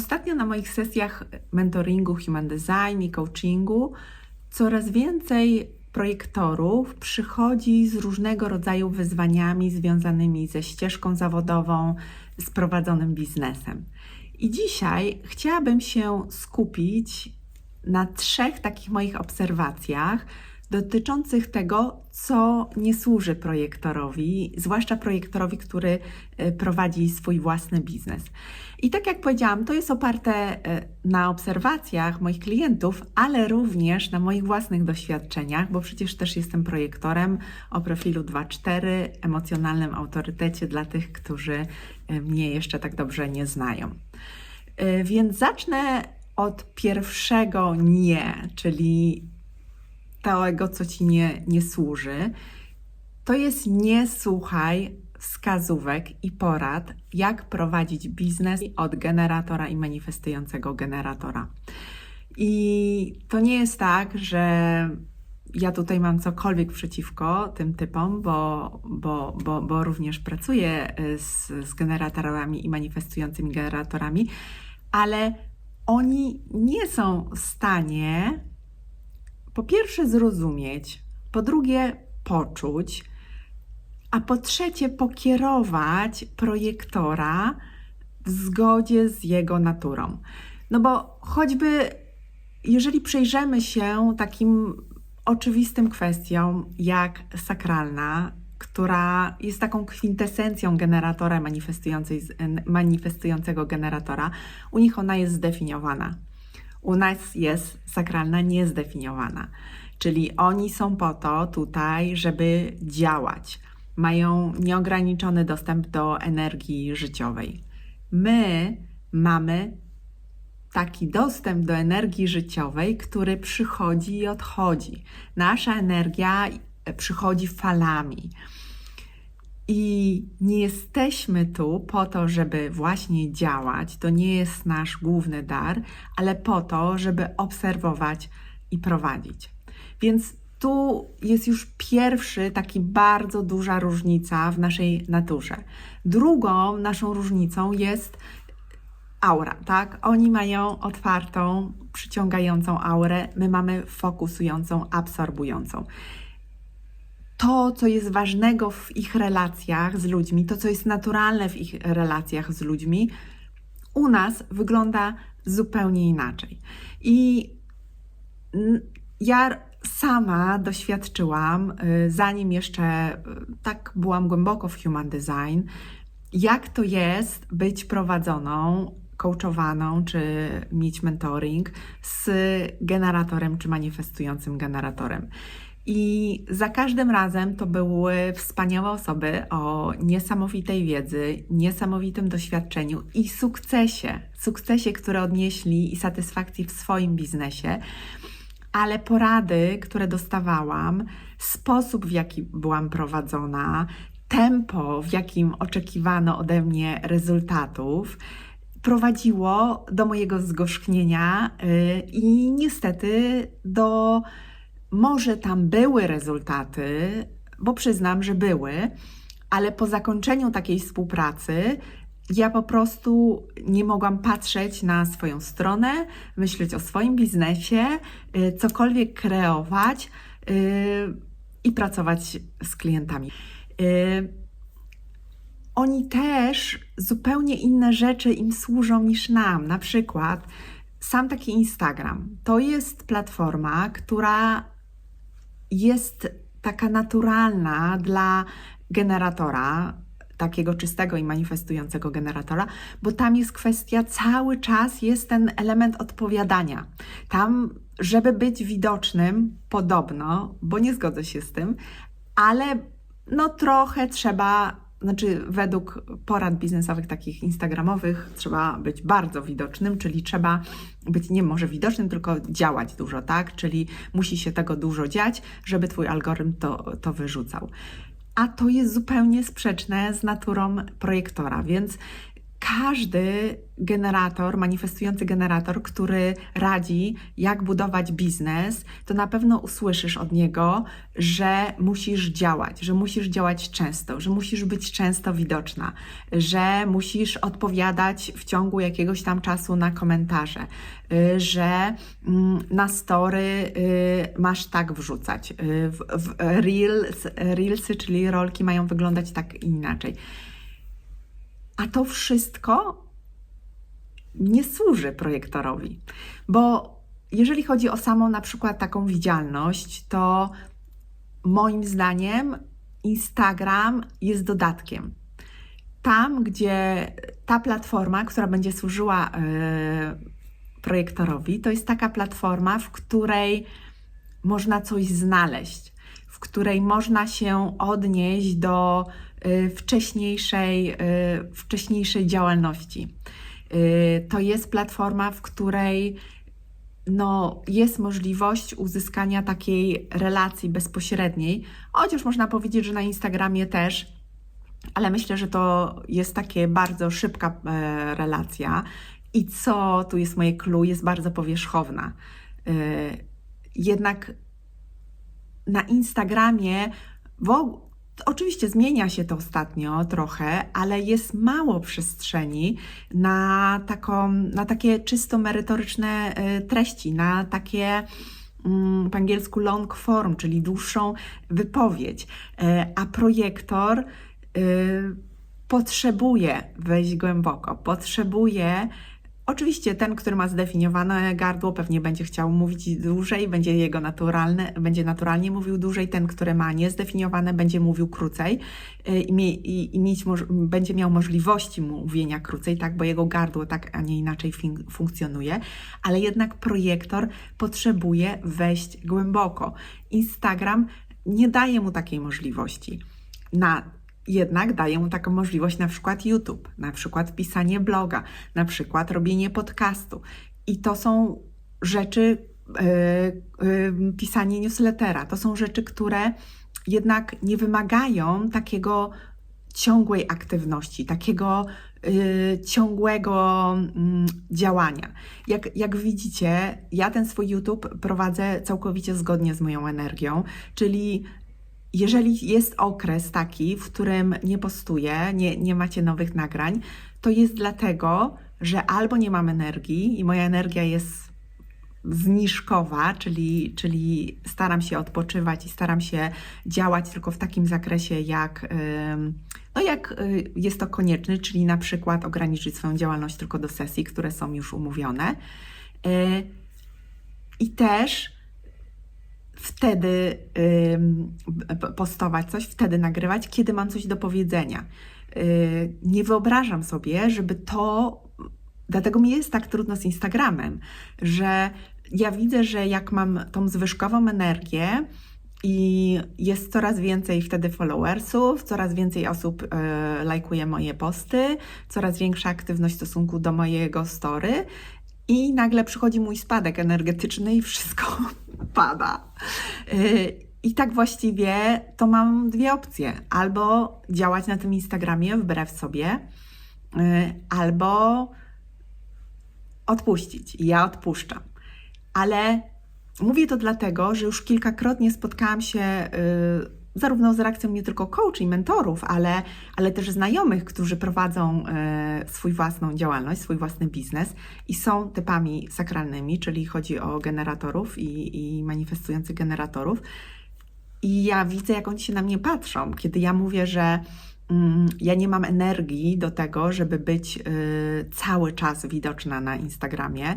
Ostatnio na moich sesjach mentoringu, human design i coachingu coraz więcej projektorów przychodzi z różnego rodzaju wyzwaniami związanymi ze ścieżką zawodową, z prowadzonym biznesem. I dzisiaj chciałabym się skupić na trzech takich moich obserwacjach dotyczących tego, co nie służy projektorowi, zwłaszcza projektorowi, który e, prowadzi swój własny biznes. I tak jak powiedziałam, to jest oparte e, na obserwacjach moich klientów, ale również na moich własnych doświadczeniach, bo przecież też jestem projektorem o profilu 2.4, emocjonalnym autorytecie dla tych, którzy e, mnie jeszcze tak dobrze nie znają. Więc zacznę od pierwszego nie, czyli tego, co ci nie, nie służy, to jest nie słuchaj wskazówek i porad, jak prowadzić biznes od generatora i manifestującego generatora. I to nie jest tak, że ja tutaj mam cokolwiek przeciwko tym typom, bo, bo, bo, bo również pracuję z, z generatorami i manifestującymi generatorami, ale oni nie są w stanie po pierwsze zrozumieć, po drugie poczuć, a po trzecie pokierować projektora w zgodzie z jego naturą. No bo choćby jeżeli przejrzymy się takim oczywistym kwestiom jak sakralna, która jest taką kwintesencją generatora manifestującego generatora, u nich ona jest zdefiniowana. U nas jest sakralna niezdefiniowana, czyli oni są po to tutaj, żeby działać. Mają nieograniczony dostęp do energii życiowej. My mamy taki dostęp do energii życiowej, który przychodzi i odchodzi. Nasza energia przychodzi falami. I nie jesteśmy tu po to, żeby właśnie działać, to nie jest nasz główny dar, ale po to, żeby obserwować i prowadzić. Więc tu jest już pierwszy taki bardzo duża różnica w naszej naturze. Drugą naszą różnicą jest aura, tak? Oni mają otwartą, przyciągającą aurę, my mamy fokusującą, absorbującą to, co jest ważnego w ich relacjach z ludźmi, to, co jest naturalne w ich relacjach z ludźmi, u nas wygląda zupełnie inaczej. I ja sama doświadczyłam, y, zanim jeszcze y, tak byłam głęboko w human design, jak to jest być prowadzoną, coachowaną, czy mieć mentoring z generatorem, czy manifestującym generatorem. I za każdym razem to były wspaniałe osoby o niesamowitej wiedzy, niesamowitym doświadczeniu i sukcesie, sukcesie, które odnieśli i satysfakcji w swoim biznesie. Ale porady, które dostawałam, sposób w jaki byłam prowadzona, tempo, w jakim oczekiwano ode mnie rezultatów, prowadziło do mojego zgorzknienia yy, i niestety do może tam były rezultaty, bo przyznam, że były, ale po zakończeniu takiej współpracy ja po prostu nie mogłam patrzeć na swoją stronę, myśleć o swoim biznesie, y, cokolwiek kreować yy, i pracować z klientami. Yy, oni też zupełnie inne rzeczy im służą niż nam. Na przykład sam taki Instagram to jest platforma, która jest taka naturalna dla generatora, takiego czystego i manifestującego generatora, bo tam jest kwestia, cały czas jest ten element odpowiadania. Tam, żeby być widocznym, podobno, bo nie zgodzę się z tym, ale no trochę trzeba znaczy według porad biznesowych takich instagramowych trzeba być bardzo widocznym, czyli trzeba być nie może widocznym, tylko działać dużo, tak? Czyli musi się tego dużo dziać, żeby twój algorytm to, to wyrzucał. A to jest zupełnie sprzeczne z naturą projektora, więc każdy generator, manifestujący generator, który radzi, jak budować biznes, to na pewno usłyszysz od niego, że musisz działać, że musisz działać często, że musisz być często widoczna, że musisz odpowiadać w ciągu jakiegoś tam czasu na komentarze, y, że mm, na story y, masz tak wrzucać. y, W, reels, reelsy, czyli rolki mają wyglądać tak inaczej. A to wszystko nie służy projektorowi, bo jeżeli chodzi o samą na przykład taką widzialność, to moim zdaniem Instagram jest dodatkiem. Tam, gdzie ta platforma, która będzie służyła e, projektorowi, to jest taka platforma, w której można coś znaleźć, w której można się odnieść do wcześniejszej, y, wcześniejszej działalności. Y, To jest platforma, w której no, jest możliwość uzyskania takiej relacji bezpośredniej, chociaż można powiedzieć, że na Instagramie też, ale myślę, że to jest takie bardzo szybka e, relacja. I co tu jest moje clue, jest bardzo powierzchowna. E, Jednak na Instagramie, wo, oczywiście zmienia się to ostatnio trochę, ale jest mało przestrzeni na, taką, na takie czysto merytoryczne e, treści, na takie mm, po angielsku long form, czyli dłuższą wypowiedź. E, A projektor y, potrzebuje wejść głęboko, potrzebuje Oczywiście ten, który ma zdefiniowane gardło, pewnie będzie chciał mówić dłużej, będzie jego naturalne, będzie naturalnie mówił dłużej. Ten, który ma niezdefiniowane, będzie mówił krócej y, i, i, i mieć będzie miał możliwości mówienia krócej, tak, bo jego gardło tak, a nie inaczej funkcjonuje. Ale jednak projektor potrzebuje wejść głęboko. Instagram nie daje mu takiej możliwości. Na jednak daje mu taką możliwość na przykład YouTube, na przykład pisanie bloga, na przykład robienie podcastu. I to są rzeczy, yy, yy, pisanie newslettera, to są rzeczy, które jednak nie wymagają takiego ciągłej aktywności, takiego yy, ciągłego mm, działania. Jak, jak widzicie, ja ten swój YouTube prowadzę całkowicie zgodnie z moją energią, czyli jeżeli jest okres taki, w którym nie postuję, nie, nie macie nowych nagrań, to jest dlatego, że albo nie mam energii i moja energia jest zniżkowa, czyli, czyli staram się odpoczywać i staram się działać tylko w takim zakresie, jak, no jak y, jest to konieczne, czyli na przykład ograniczyć swoją działalność tylko do sesji, które są już umówione. Y, I też wtedy postować coś, wtedy nagrywać, kiedy mam coś do powiedzenia. Yy, nie wyobrażam sobie, żeby to. Dlatego mi jest tak trudno z Instagramem, że ja widzę, że jak mam tą zwyżkową energię i jest coraz więcej wtedy followersów, coraz więcej osób e, lajkuje moje posty, coraz większa aktywność w stosunku do mojego story i nagle przychodzi mój spadek energetyczny i wszystko pada. Yy, I tak właściwie to mam dwie opcje. Albo działać na tym Instagramie wbrew sobie, yy, albo odpuścić. Ja odpuszczam. Ale mówię to dlatego, że już kilkakrotnie spotkałam się yy, zarówno z reakcją nie tylko coach i mentorów, ale, ale też znajomych, którzy prowadzą e, swój własną działalność, swój własny biznes i są typami sakralnymi, czyli chodzi o generatorów i, i manifestujących generatorów. I ja widzę, jak oni się na mnie patrzą, kiedy ja mówię, że mm, ja nie mam energii do tego, żeby być y, cały czas widoczna na Instagramie.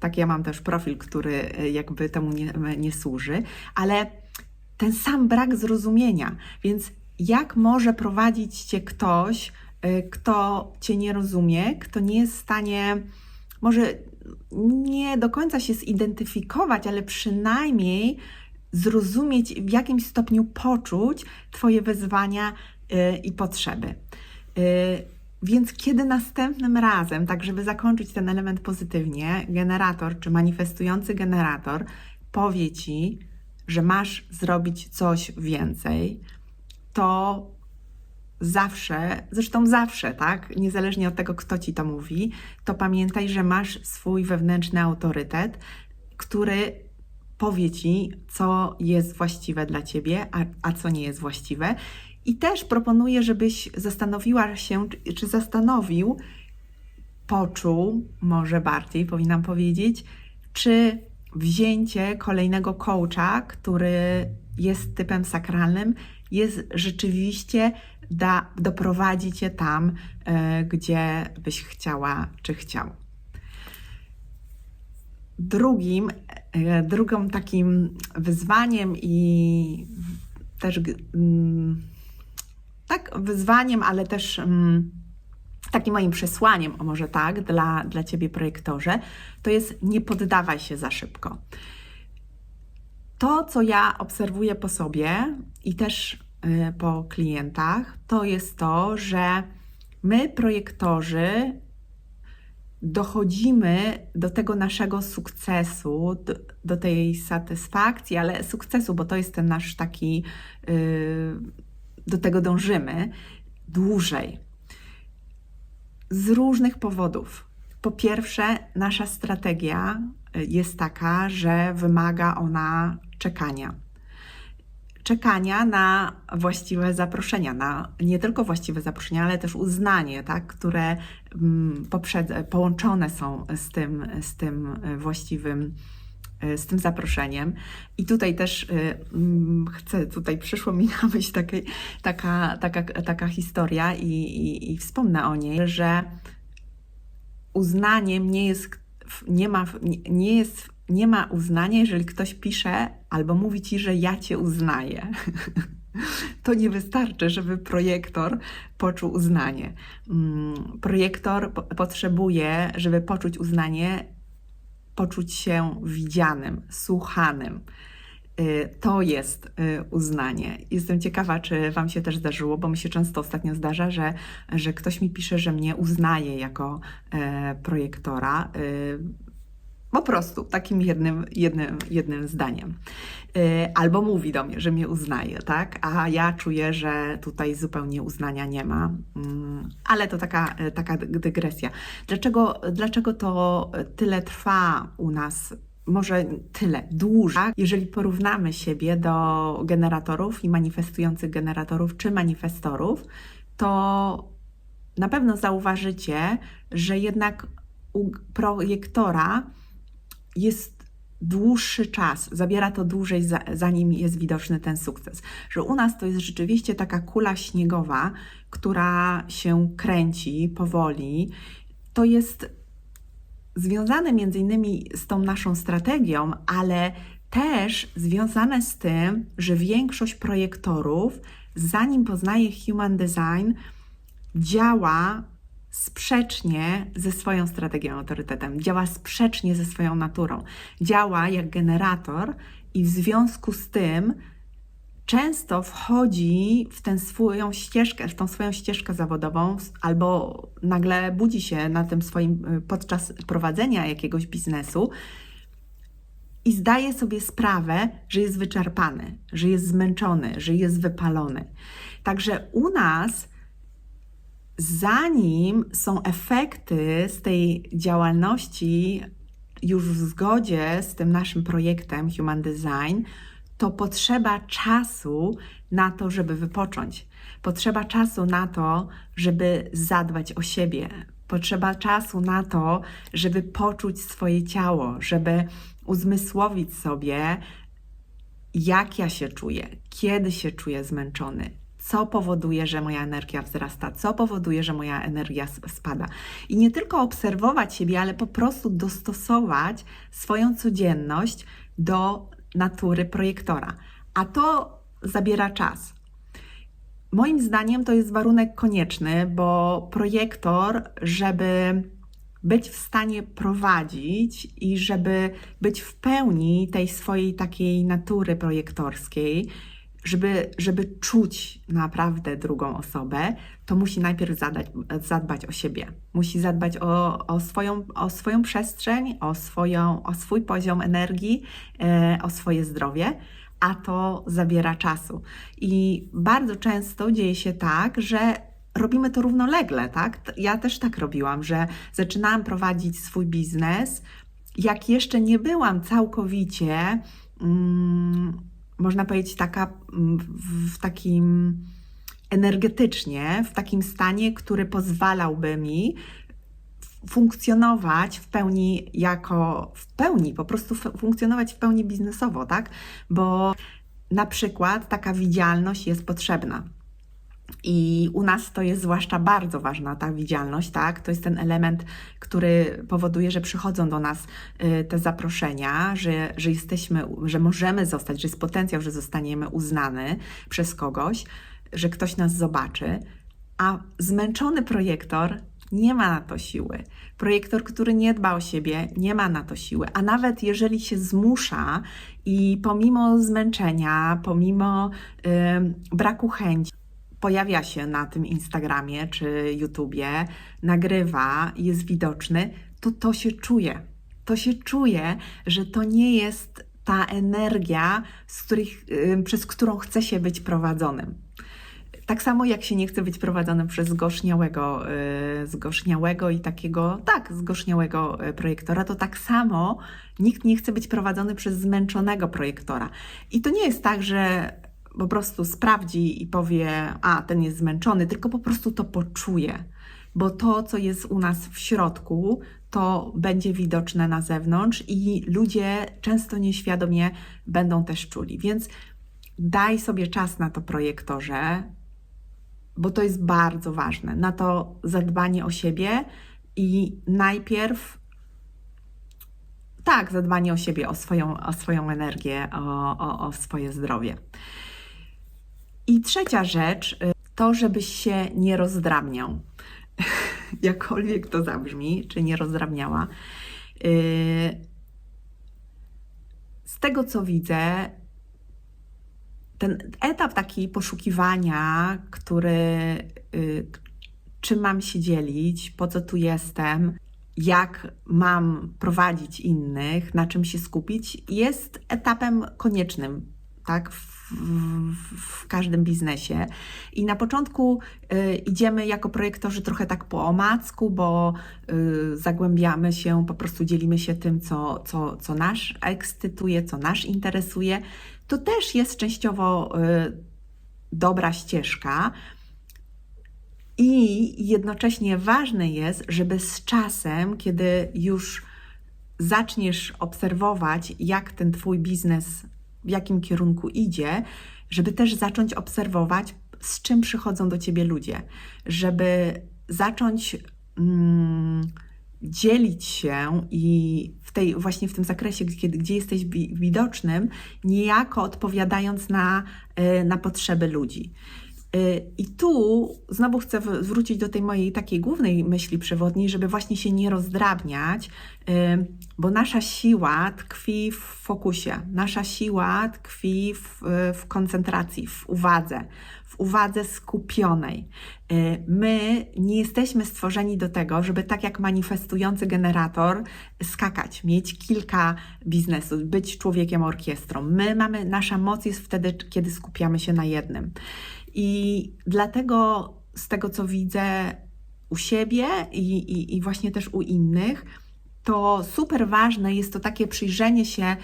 Tak, ja mam też profil, który y, jakby temu nie, nie służy, ale ten sam brak zrozumienia. Więc jak może prowadzić cię ktoś, y, kto cię nie rozumie, kto nie jest w stanie, może nie do końca się zidentyfikować, ale przynajmniej zrozumieć, w jakim stopniu poczuć Twoje wyzwania y, i potrzeby. Y, Więc kiedy następnym razem, tak żeby zakończyć ten element pozytywnie, generator czy manifestujący generator powie Ci, że masz zrobić coś więcej, to zawsze, zresztą zawsze, tak, niezależnie od tego, kto ci to mówi, to pamiętaj, że masz swój wewnętrzny autorytet, który powie ci, co jest właściwe dla ciebie, a, a co nie jest właściwe. I też proponuję, żebyś zastanowiła się, czy, czy zastanowił, poczuł, może bardziej powinnam powiedzieć, czy wzięcie kolejnego coacha, który jest typem sakralnym, jest rzeczywiście da, doprowadzi cię tam, e, gdzie byś chciała czy chciał. Drugim, e, drugą takim wyzwaniem i też mm, tak wyzwaniem, ale też mm, takim moim przesłaniem, o może tak, dla, dla Ciebie projektorze, to jest nie poddawaj się za szybko. To, co ja obserwuję po sobie i też y, po klientach, to jest to, że my, projektorzy, dochodzimy do tego naszego sukcesu, do, do tej satysfakcji, ale sukcesu, bo to jest ten nasz taki, y, do tego dążymy dłużej. Z różnych powodów. Po pierwsze, nasza strategia y, jest taka, że wymaga ona czekania. Czekania na właściwe zaproszenia, na nie tylko właściwe zaproszenia, ale też uznanie, tak, które mm, poprzed, połączone są z tym, z tym y, właściwym z tym zaproszeniem. I tutaj też y, mm, chcę, tutaj przyszło mi na myśl takie, taka, taka, taka historia i, i, i wspomnę o niej, że uznaniem nie jest, nie ma, nie jest, nie ma uznania, jeżeli ktoś pisze albo mówi ci, że ja cię uznaję. To nie wystarczy, żeby projektor poczuł uznanie. Mm, Projektor po- potrzebuje, żeby poczuć uznanie, poczuć się widzianym, słuchanym. Y, To jest y, uznanie. Jestem ciekawa, czy Wam się też zdarzyło, bo mi się często ostatnio zdarza, że, że ktoś mi pisze, że mnie uznaje jako e, projektora. Y, Po prostu takim jednym, jednym, jednym zdaniem. Y, Albo mówi do mnie, że mnie uznaje, tak? A ja czuję, że tutaj zupełnie uznania nie ma. Mm, Ale to taka, e, taka dygresja. Dlaczego, dlaczego to tyle trwa u nas może tyle, dłużej, jeżeli porównamy siebie do generatorów i manifestujących generatorów czy manifestorów, to na pewno zauważycie, że jednak u projektora jest dłuższy czas, zabiera to dłużej, za- zanim jest widoczny ten sukces. Że u nas to jest rzeczywiście taka kula śniegowa, która się kręci powoli. To jest związane między innymi z tą naszą strategią, ale też związane z tym, że większość projektorów, zanim poznaje human design, działa sprzecznie ze swoją strategią, autorytetem, działa sprzecznie ze swoją naturą, działa jak generator i w związku z tym często wchodzi w tę swoją ścieżkę, w tą swoją ścieżkę zawodową, albo nagle budzi się na tym swoim y, podczas prowadzenia jakiegoś biznesu i zdaje sobie sprawę, że jest wyczerpany, że jest zmęczony, że jest wypalony. Także u nas, zanim są efekty z tej działalności już w zgodzie z tym naszym projektem Human Design, to potrzeba czasu na to, żeby wypocząć. Potrzeba czasu na to, żeby zadbać o siebie. Potrzeba czasu na to, żeby poczuć swoje ciało, żeby uzmysłowić sobie, jak ja się czuję, kiedy się czuję zmęczony, co powoduje, że moja energia wzrasta, co powoduje, że moja energia spada. I nie tylko obserwować siebie, ale po prostu dostosować swoją codzienność do natury projektora. A to zabiera czas. Moim zdaniem to jest warunek konieczny, bo projektor, żeby być w stanie prowadzić i żeby być w pełni tej swojej takiej natury projektorskiej, żeby, żeby czuć naprawdę drugą osobę, to musi najpierw zadać, zadbać o siebie. Musi zadbać o, o, swoją, o swoją przestrzeń, o, swoją, o swój poziom energii, e, o swoje zdrowie. a to zabiera czasu. I bardzo często dzieje się tak, że robimy to równolegle, tak? Ja też tak robiłam, że zaczynałam prowadzić swój biznes, jak jeszcze nie byłam całkowicie, mm, można powiedzieć, taka mm, w, takim energetycznie, w takim stanie, który pozwalałby mi funkcjonować w pełni jako, w pełni, po prostu funkcjonować w pełni biznesowo, tak? Bo na przykład taka widzialność jest potrzebna. I u nas to jest zwłaszcza bardzo ważna ta widzialność, tak? To jest ten element, który powoduje, że przychodzą do nas y, te zaproszenia, że, że jesteśmy, że możemy zostać, że jest potencjał, że zostaniemy uznany przez kogoś, że ktoś nas zobaczy, a zmęczony projektor nie ma na to siły. Projektor, który nie dba o siebie, nie ma na to siły. A nawet jeżeli się zmusza i pomimo zmęczenia, pomimo ym, braku chęci, pojawia się na tym Instagramie czy YouTubie, nagrywa, jest widoczny, to to się czuje. To się czuje, że to nie jest ta energia, których, przez którą chce się być prowadzonym. Tak samo jak się nie chce być prowadzonym przez zgorzniałego, yy, zgorzniałego i takiego, tak, zgorzniałego yy, projektora, to tak samo nikt nie chce być prowadzony przez zmęczonego projektora. I to nie jest tak, że po prostu sprawdzi i powie, a ten jest zmęczony, tylko po prostu to poczuje. Bo to, co jest u nas w środku, to będzie widoczne na zewnątrz i ludzie często nieświadomie będą też czuli. Więc daj sobie czas na to projektorze, bo to jest bardzo ważne, na to zadbanie o siebie i najpierw tak, zadbanie o siebie, o swoją, o swoją energię, o, o, o swoje zdrowie. I trzecia rzecz, y, to żebyś się nie rozdrabniał. Jakkolwiek to zabrzmi, czy nie rozdrabniała. Y, Z tego co widzę, ten etap taki poszukiwania, który y, czym mam się dzielić, po co tu jestem, jak mam prowadzić innych, na czym się skupić, jest etapem koniecznym, tak, w, w, każdym biznesie. I na początku y, idziemy jako projektorzy trochę tak po omacku, bo y, zagłębiamy się, po prostu dzielimy się tym, co, co, co ekscytuje, co nas interesuje. To też jest częściowo y, dobra ścieżka. I jednocześnie ważne jest, żeby z czasem, kiedy już zaczniesz obserwować, jak ten Twój biznes, w jakim kierunku idzie, żeby też zacząć obserwować, z czym przychodzą do Ciebie ludzie, żeby zacząć mm, dzielić się i w tej, właśnie w tym zakresie, gdzie, gdzie jesteś wi- widocznym, niejako odpowiadając na, y, na potrzeby ludzi. Y, I tu znowu chcę wrócić do tej mojej takiej głównej myśli przewodniej, żeby właśnie się nie rozdrabniać, y, bo nasza siła tkwi w fokusie, nasza siła tkwi w, w koncentracji, w uwadze, w uwadze skupionej. Y, My nie jesteśmy stworzeni do tego, żeby tak jak manifestujący generator skakać, mieć kilka biznesów, być człowiekiem orkiestrą. My mamy, nasza moc jest wtedy, kiedy skupiamy się na jednym. I dlatego z tego, co widzę u siebie i, i, i właśnie też u innych, to super ważne jest to takie przyjrzenie się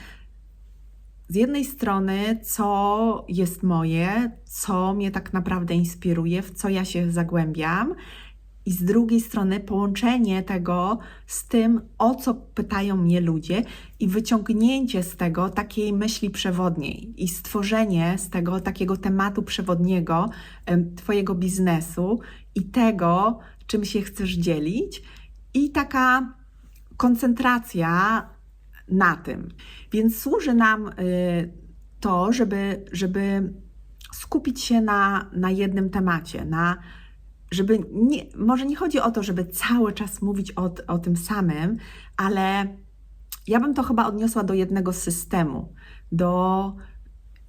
z jednej strony, co jest moje, co mnie tak naprawdę inspiruje, w co ja się zagłębiam, i z drugiej strony połączenie tego z tym, o co pytają mnie ludzie, i wyciągnięcie z tego takiej myśli przewodniej i stworzenie z tego takiego tematu przewodniego Twojego biznesu i tego, czym się chcesz dzielić, i taka koncentracja na tym. Więc służy nam y, to, żeby, żeby skupić się na, na jednym temacie, na żeby nie, może nie chodzi o to, żeby cały czas mówić o, o tym samym, ale ja bym to chyba odniosła do jednego systemu, do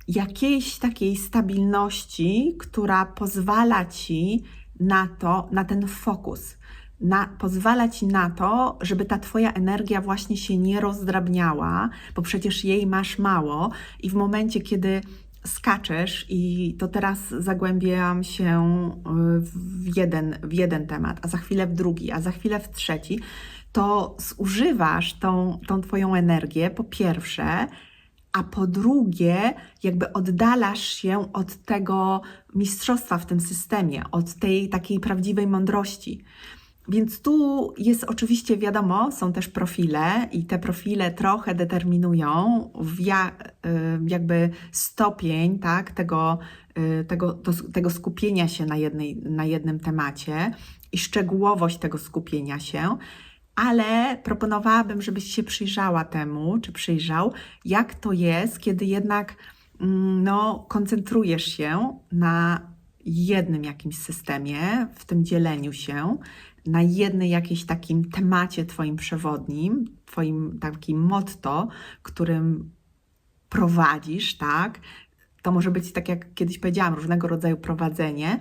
jakiejś takiej stabilności, która pozwala ci na to, na ten fokus, na, pozwala ci na to, żeby ta twoja energia właśnie się nie rozdrabniała, bo przecież jej masz mało i w momencie, kiedy skaczesz i to teraz zagłębiam się y, w jeden, w jeden temat, a za chwilę w drugi, a za chwilę w trzeci, to zużywasz tą, tą Twoją energię, po pierwsze, a po drugie, jakby oddalasz się od tego mistrzostwa w tym systemie, od tej takiej prawdziwej mądrości. Więc tu jest oczywiście wiadomo, są też profile i te profile trochę determinują ja, y, jakby stopień tak, tego, y, tego, to, tego skupienia się na, jednej, na jednym temacie i szczegółowość tego skupienia się, ale proponowałabym, żebyś się przyjrzała temu, czy przyjrzał, jak to jest, kiedy jednak mm, no, koncentrujesz się na jednym jakimś systemie, w tym dzieleniu się, na jednym jakimś takim temacie Twoim przewodnim, Twoim takim motto, którym prowadzisz, tak? To może być, tak jak kiedyś powiedziałam, różnego rodzaju prowadzenie,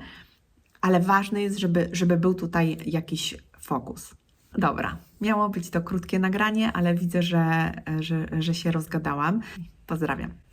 ale ważne jest, żeby, żeby był tutaj jakiś fokus. Dobra, miało być to krótkie nagranie, ale widzę, że, że, że się rozgadałam. Pozdrawiam.